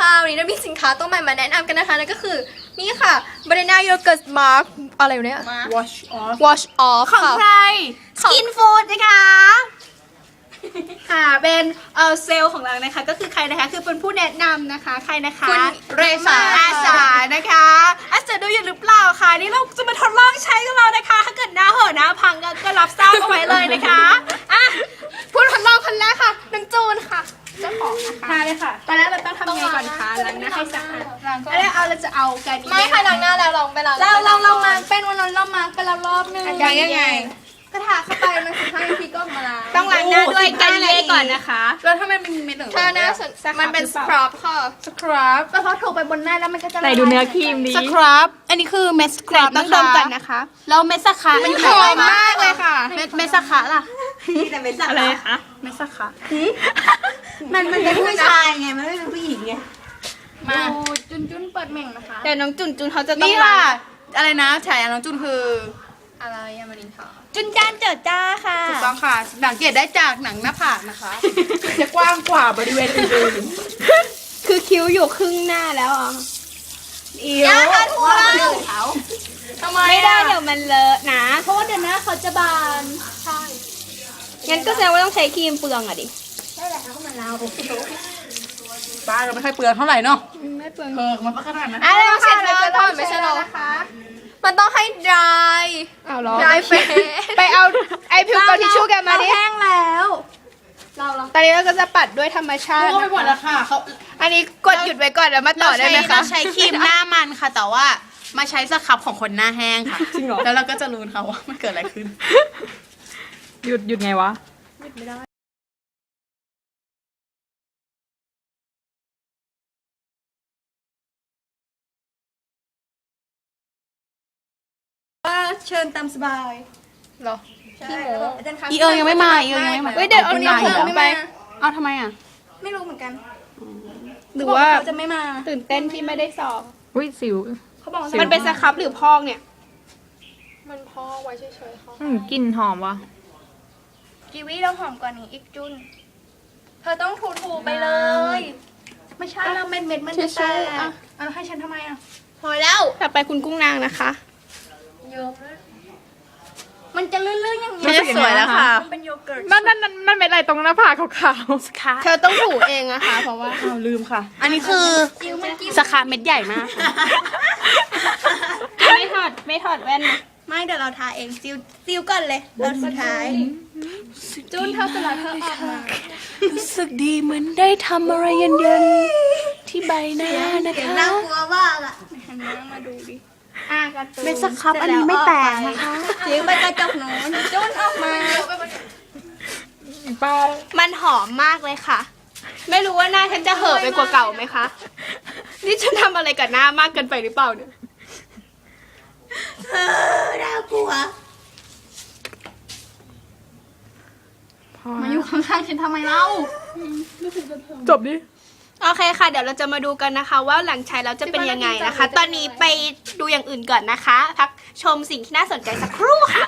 สวัสดีค่ะวันนี้เรามีสินค้าตัวใหม่มาแนะนำกันนะคะนั่นก็คือนี่ค่ะ Banana Yogurt Mark อะไรวะเนี่ย wash off Wash Off ของค่ะ ใครของ Skin Food นะคะค่ะเป็นเออเซลล์ของเรานะคะ ก็คือใครนะคะ คือเป็นผู้แนะนำนะคะ ใครนะคะคุณเรษา อาสานะคะอาสาดูอยู่หรือเปล่าคะนี่เราจะมาทดลองใช้กันแล้วนะคะ ถ้าเกิดหน้าเห่อะหน้าพังก็ก็รับทราบเอาไว้เลยนะคะอะผู้ทดลองคนแรกค่ะน้องจูนค่ะเจ้าของนะคะ ทาเลยค่ะ ตอนแรก ล้างหน้าให้สะอาดล้างก่อนแล้วเอาเราจะเอากันไม่ค่ะล้างหน้าแล้วลองไปล้างเราเราเรามาก่อนเป็นวันนั้นเรามากันแล้วรอบนึงล้างยังไงก็ทาเข้าไปมันสิบห้านาทีก็มาล้างต้องล้างหน้าด้วยกันเย่ก่อนนะคะแล้วถ้ามันเป็นเม็ดเหลืองๆถ้าหน้าสดมันเป็นสครับค่ะสครับแล้วพอถูไปบนหน้าแล้วมันก็จะไหนดูเนื้อครีมดีสครับอันนี้คือเม็ดสครับต้ต้อองงดดมมกักันนนะนะคะแล้วเม็ดสครับมันหอมมากเลยค่ะเม็ดเม็ดสครับล่ะอะไรคะเม็ดสครับมันมันเป็นผู้ชายไงมันไม่เป็นผู้หญิงไง มาจุนจุนเปิดเม่งนะคะเดี๋ยวน้องจุนจุนเขาจะต้องนี่ล้าค่ะงอะไรนะฉายาน้องจุนคือ อะไรยามารินค่ะจุนจานเจิดจ้าค่ะถูกต้องค่ะสังเกตได้จากหนังหน้าผากนะคะ จะกว้างกว่าบริเวณอื่นคือคิ้วอยู่ครึ่งหน้าแล้วอะๆอิ๋วทั่วทำไมไม่ได้อะเดี๋ยวมันเลอะนะเพราะว่าเดี๋ยวหน้าเขาจะบานใช่งั้นก็แสดงว่าต้องใช้ครีมเปลืองอะดิป้าเรา ไม่ค่อยเปลืองเท่าไหร่เนาะไม่เปลืองเออมันก็ขนาดนั้นอะเราเสร็จแล้วก่อนไม่ใช่หรอมันต้องให้ dry เอาล้อ dry เฟไปเอาไอพิวกอทิชชู่แกมาดิแห้งแล้วเราเราตอนนี้เราก็จะปัดด้วยธรรมชาติก็ไปหมดแล้วค่ะเขาอันนี้กดหยุดไว้ก่อนแล้วมาต่อได้ไหมคะเราใช้ครีมหน้ามันค่ะ แต่ว่ามาใช้สครับของคนหน้าแห้งค่ะจริงเหรอแล้วเราก็จะรู้ค่ะว่ามันเกิดอะไรขึ้น หยุดหยุดไงวะ เชิญตามสบายหรอพี่โมอาจารย์คะอีเอิงยังไม่มาอีเอิงยังไม่มาเฮ้ยเดี๋ยวเอาเนี้ยผมไป เอาทำไมอะ ไม่รู้เหมือนกันหรือว่าเขาจะไม่มาตื่นเต้นที่ไม่ได้สอบ อุ้ยสิว เขาบอกว่ามันเป็นสครับหรือพอกเนี่ย มันพอกไว้เฉยๆค่ะอืมกลิ่นหอมวะกีวีเราหอมกว่านี้อีกจุนเธอต้องถูๆไปเลย ไม่ใช่แล้วเม็ดเม็ดๆมันทิจะชชู่แตกอะเอาแล้วให้ฉันทำไมอะ พอแล้ว ต่อไปคุณกุ้งนางนะคะ เยอะมากมันจะลื่นๆอย่างนี้รู้สึกยังไงนะคะมันเป็นโยเกิร์ต นั่นนั่นนั่นนั่นเป็นอะไรตรงหน้าผากขาวค่ะเธอต้องถูเองอะค่ะเพราะว่าเอาลืมค่ะ อันนี้คือสครับเม็ดใหญ่มากค่ะไม่ถอดไม่ถอดแว่นนะไม่เดี๋ยวเราทาเองซิลซิลก่อนเลยเราสุดท้ายจุนเธอเสร็จแล้วเธอออกมารู้สึกดีเหมือนได้ทำอะไรเย็นๆที่ใบหน้านะคะน่ากลัวมากอะหันหน้ามาดูดิ อะการะตูนเม็ดสครับอันนี้ไม่แตกนะคะซิลไปกระจกหนูนจุนออกมาๆป้ามันหอมมากเลยค่ะ ไม่รู้ว่าหน้าฉันจะเห่อะไปกว่าเก่าไหมคะ นี่ฉันทำอะไรกับหน้ามากเกินไปหรือเปล่าเนี่ย เออน่ากลัวมาอยู่ข้างๆฉันทำไมเล่า จบดิ โอเคค่ะ เดี๋ยวเราจะมาดูกันนะคะ ว่าหลังใช้แล้วจะเป็นยังไงนะคะ ตอนนี้ไปดูอย่างอื่นก่อนนะคะ พักชมสิ่งที่น่าสนใจสักครู่ค่ะ